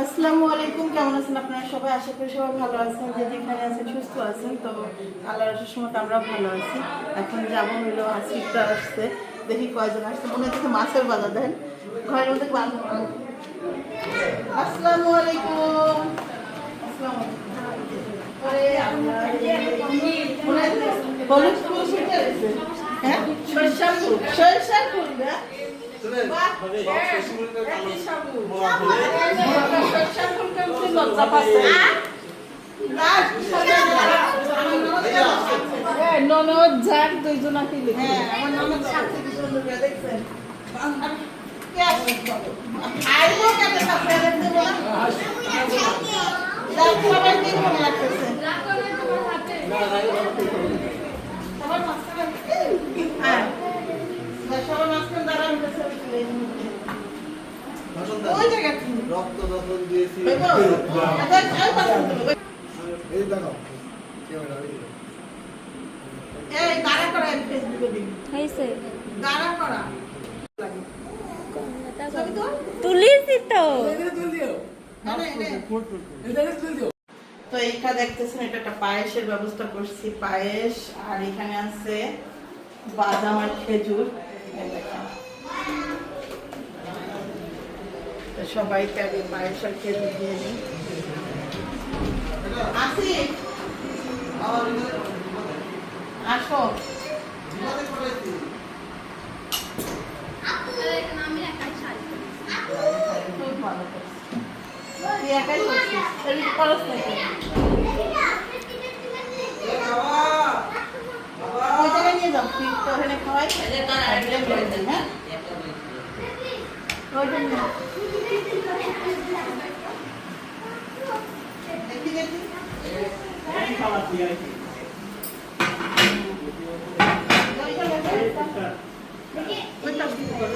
আসসালামু আলাইকুম, কেমন আছেন আপনারা সবাই? আশা করি সবাই ভালো আছেন যেখানে আছেন সুস্থ আছেন। তো আল্লাহর সময় আমরাও ভালো আছি। এখন যাব হইল আসিফটা আসছে, দেখি কয়জন আসছে। মনে হচ্ছে মাছের বাজার দেন ঘরের মধ্যে আসসালামু আলাইকুম। হলুদ ননদ যাক দুইজনা কি লিখে। হ্যাঁ, আমার রক্ত যখন দিয়েছি। এই দেখো এই দাঁড়া করা ফেসবুকে দিই হয়েছে। দাঁড়া করা। তুলিছি তো। না, না, না। তো এইটা দেখতেছেন এটা একটা পায়েসের ব্যবস্থা করছি পায়েস আর এখানে আছে বাদাম আর খেজুর এই দেখেন। তো সবাইকে আগে পায়েস আর খেজুর দিয়ে দিই। আসি। আসো। একাই করছিস? খরচ নাকি ওখানে খাওয়াই হ্যাঁ? ওইটা নিয়ে যাও। দেখি দেখি ওইটা ওইটা, ওইটা দিতে পারো।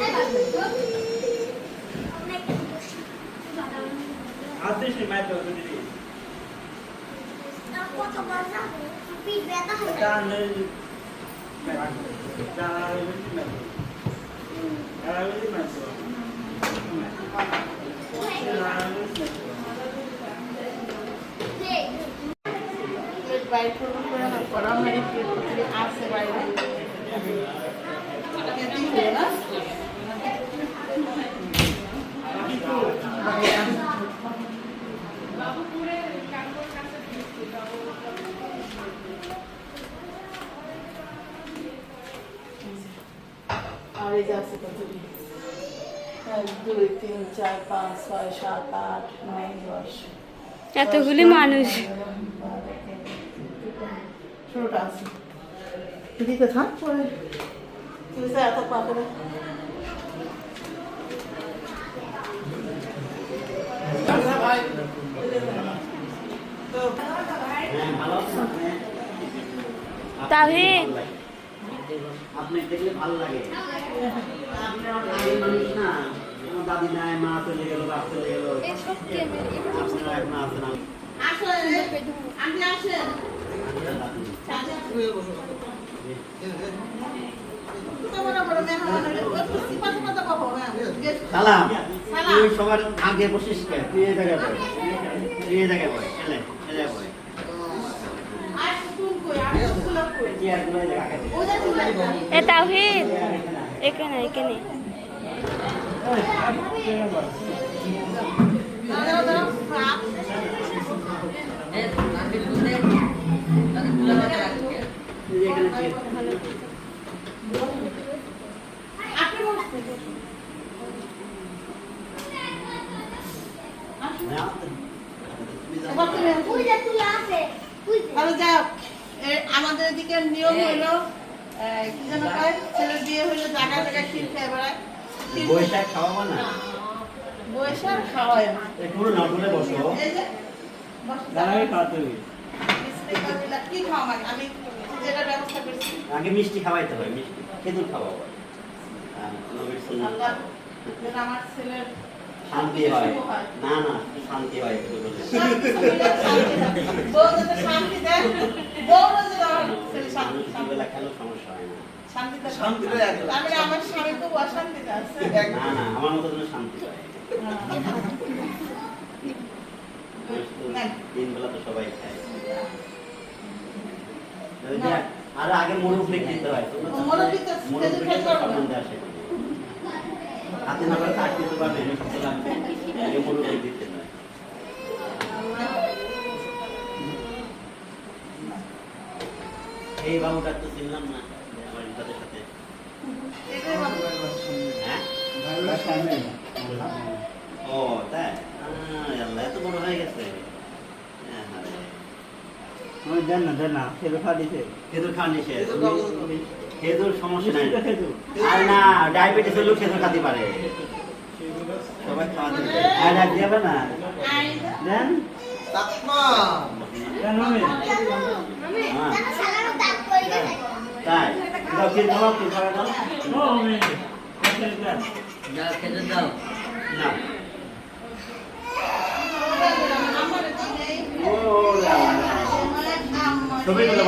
প্লেট বাইর করব করে না করা প্লেট থেকে আসে বাইরে। কেটে দিলে না আর এই যে আছে কতগুলি দুই তিন চার পাঁচ ছয় সাত আট নয় দশ। এতগুলি মানুষ। ষোলোটা আছে দিতে থাক পরে এত পাবে তাহিদ আপনি দেখলে ভালো লাগে। আপনি আমার মানুষ না দাদি নাই মা চলে গেল বাপ চলে গেল। আপনারা এখন আছেন? আসেন। আপনি আসেন। সালাম। তুই সবার আগে বসিস কে? তুই এই জায়গায় বয় তুই এই জায়গায় বয় এলে এলে ফুলা এ তাহিদ এখানে এখানে। দাঁড়াও দাঁড়াও। আমাদের এদিকে নিয়ম হইল কি যেন কয় ছেলের বিয়ে হইলে জায়গায় জায়গায় ক্ষীর খেয়ে বেড়ায় বৈশাখ খাওয়াবো না আর খাওয়ায় না একটু যে বসো। দাঁড়াবে খাওয়াতে কি খাওয়া? আমি যেটা ব্যবস্থা করছি। আগে মিষ্টি খাওয়াইতে হয় মিষ্টি। খেজুর খাওয়াবো যেন আমার ছেলের শান্তি হয়। না না শান্তি হয় শান্তি, দেয়। সমস্যা হয় না। আমার স্বামী অশান্তিতে আছে। না না আমার মতো শান্তি হয় হ্যাঁ। তিন বেলা তো সবাই খায়। আর আগে মুরব্বি দিতে হয় মুরব্বি তো মুরব্বি। আসে। হাতে না করে কাট দিতে পারবে না। সুতরাং আগে মুরব্বি দিতে হয়। এই বাবুটা তো চিনলাম না আমার তাদের সাথে। এটাই ভালো। হ্যাঁ? ও তাই? এত বড় হয়ে গেছে। দেন না দেন না খেজুর খাওয়া নিষেধ খেজুর খাওয়া নিষেধ। খেজুর সমস্যা নাই খেজুর। আর না ডায়াবেটিস হলেও খেজুর খাতে পারে সবাই খাওয়া দিবে আর ডাক যাবে না দেন হ্যাঁ তাই দাও কি দাও কি খাবে দাও নো মামি খেলে দেন না ও লা ছবি তুলো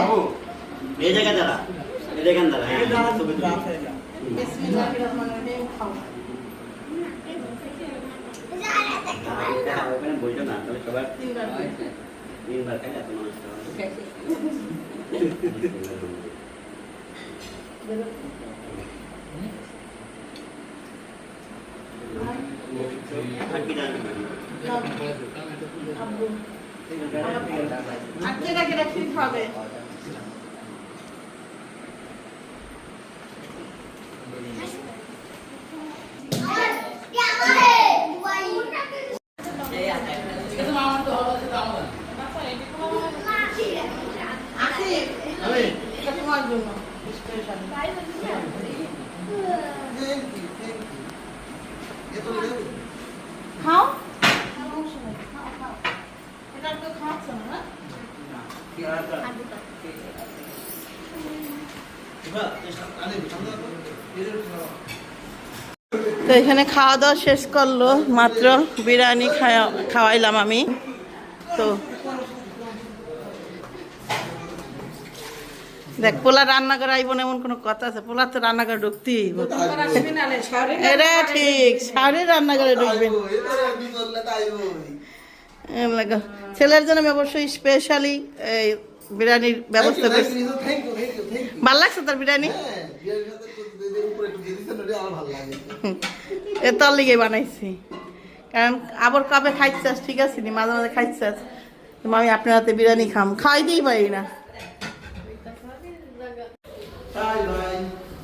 বিসমিল্লাহির রহমানির রহিম খাও। ওখানে বইটা না তাহলে সবার তিনবার করে। তিনবার খাই এত মানুষ খাওয়া আর কি জানি আব্বু। আর তাকে কি খাবে আসিফ এটা তোমার জন্য special thank you thank you এত লেবু খাও সমস্যা নেই, খাও, খাও। এটা তো খাওয়াচ্ছ না না? তো এখানে খাওয়া দাওয়া শেষ করল মাত্র বিরিয়ানি খাওয়া- খাওয়াইলাম আমি তো দেখ পোলা রান্না করে আইব না এমন কোনো কথা আছে পোলা তো রান্না করে ঢুকতেই। এটা ঠিক সাড়ে রান্না করে ঢুকবেন ছেলের জন্য আমি অবশ্যই স্পেশালি এই বিরিয়ানির ব্যবস্থা করছি ভালো লাগছে তোর বিরিয়ানি? হ্যাঁ এ তোর লিগে বানাইছি। কারণ আবার কবে খাইছাস? ঠিক আছে নি মাঝে মাঝে খাইছাস। তো আমি আপনার হাতে বিরিয়ানি খাম। খাই দিই পারি না।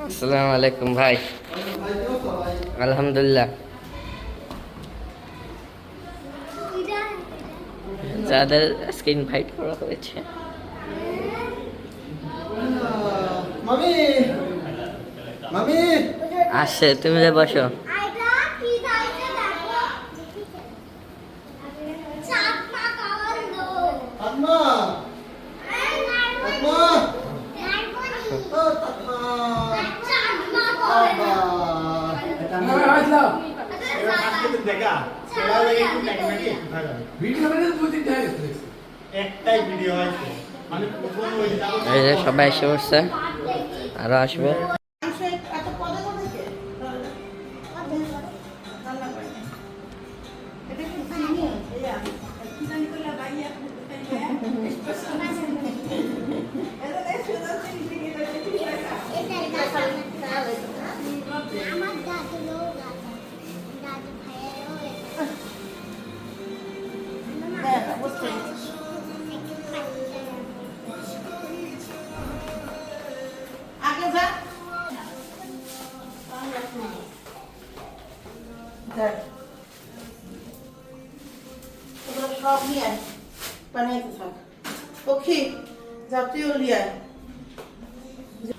আসসালামু আলাইকুম ভাই। আলহামদুলিল্লাহ। যাদের আজকে ইনভাইট করা হয়েছে। মামি মামি। আসছে তুমি যে বসো। মানে যে সবাই এসে বসছে। আরও আসবে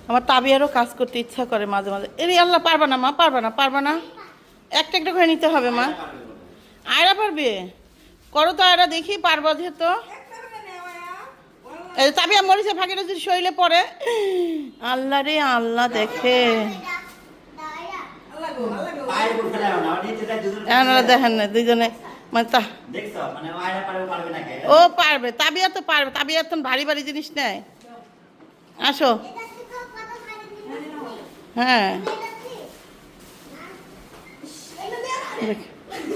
আমার তাবি তাবিয়ারও কাজ করতে ইচ্ছা করে মাঝে মাঝে। এর আল্লাহ পারবা না মা পারবা না পারবা না। একটা একটা করে নিতে হবে মা। আয়রা পারবে? করো তো আয়রা দেখি পারবা যেহেতু। এই তাবিয়া মরিছে ফাঁকে যদি শরীরে পড়ে। আল্লাহ রে আল্লাহ দেখে। দেখেন না দুইজনে মানে তা ও পারবে তাবিয়া তো পারবে তাবিয়া তো ভারী ভারী জিনিস নেয়। আসো। হ্যাঁ।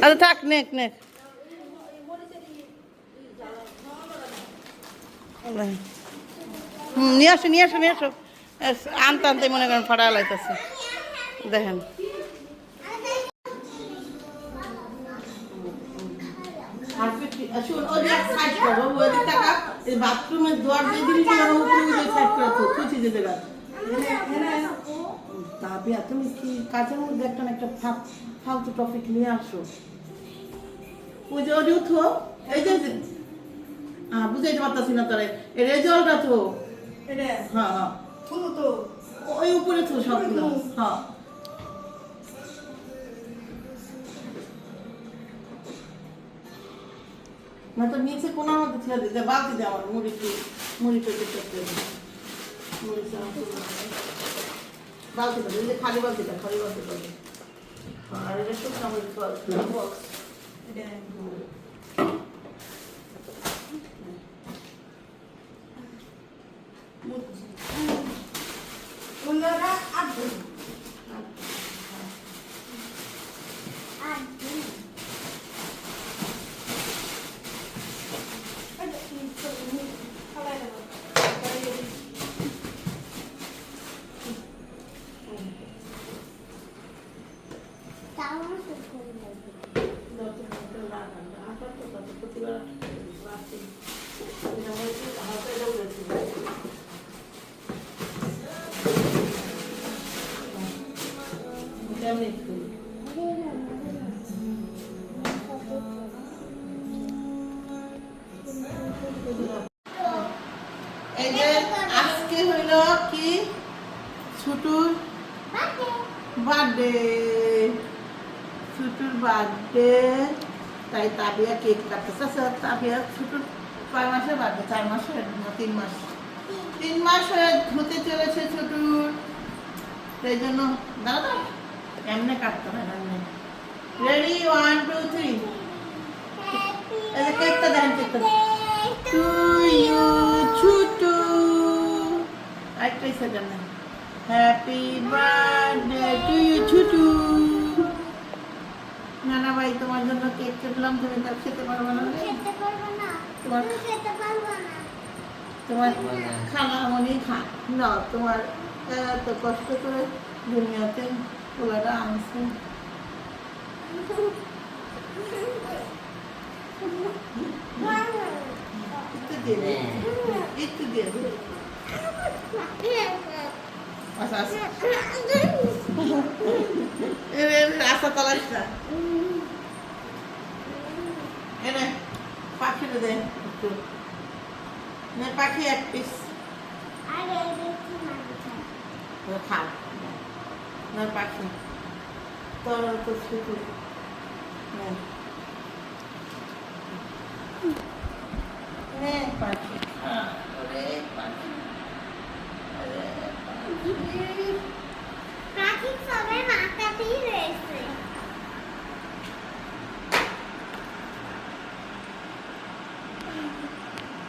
আচ্ছা থাক নেক নেক। হুম নিয়ে আসো নিয়ে আসো নিয়ে আসো। আনতে আনতে মনে করেন ফাটা লাইতেছে। দেখেন। শোন, ওই যে এক side করো, ওই দিক টাকা, এই বাথরুমের দুয়ার দিয়ে দিবি আর উপরে ওই side করে থো, থুইছি যে জায়গা। তাবিয়া, তুমি কি কাজের মধ্যে একটা না একটা ফা- ফালতু টপিক নিয়ে আসো? ওই যে ওটি উঠো এই যে যে- হ্যাঁ বুঝাইতে পারতাছি না তারে এই রেজাল্টটা তো। হ্যাঁ হ্যাঁ। ওই উপরে তো সবগুলো হ্যাঁ। না তো নিচে কোনো মধ্যে ছেড়ে দিতে বালতি দে আমার মুড়ি মুড়ি পেটে করতে মুড়ি বালতিটা দিলে খালি বালতিটা খালি। আর এটা শুকনো বক্স তাও আমার খুব ভালো লাগে। এই যে আজকে হইল কি? ছুটুর বার্থডে ছুটুর বার্থডে। তাই তাবিয়া কেক কাটতেছে। আচ্ছা, তাবিয়া ছুটুর কয় মাসের বার্থডে? চার মাসের না তিন মাস? তিন মাস হয়ে হতে চলেছে ছুটুর সেই জন্য দাদা এমনি কাটতে হয় এমনি। রেডি ওয়ান টু থ্রি কেকটা দেখেন কেকটা টু ইউ ছুটু আরেকটাই সাজানো happy birthday to you Chhutu নানা ভাই তোমার জন্য কেক কাটলাম তুমি তা খেতে পারবে না। খেতে পারব না। তোমার খেতে পারব না। তোমার খানা মনে খা। না তোমার এত কষ্ট করে দুনিয়াতে পোলাটা আনছে। একটু দিয়ে একটু দিয়ে দে। আচ্ছা আচ্ছা। আশা তলাস না। পাখিটা দে পাখি এক পিস আরে দেখি না খা না পাখি। তোর তো শুধু নে। পাখি। খা পাখি। ওরে পাখি। পাখি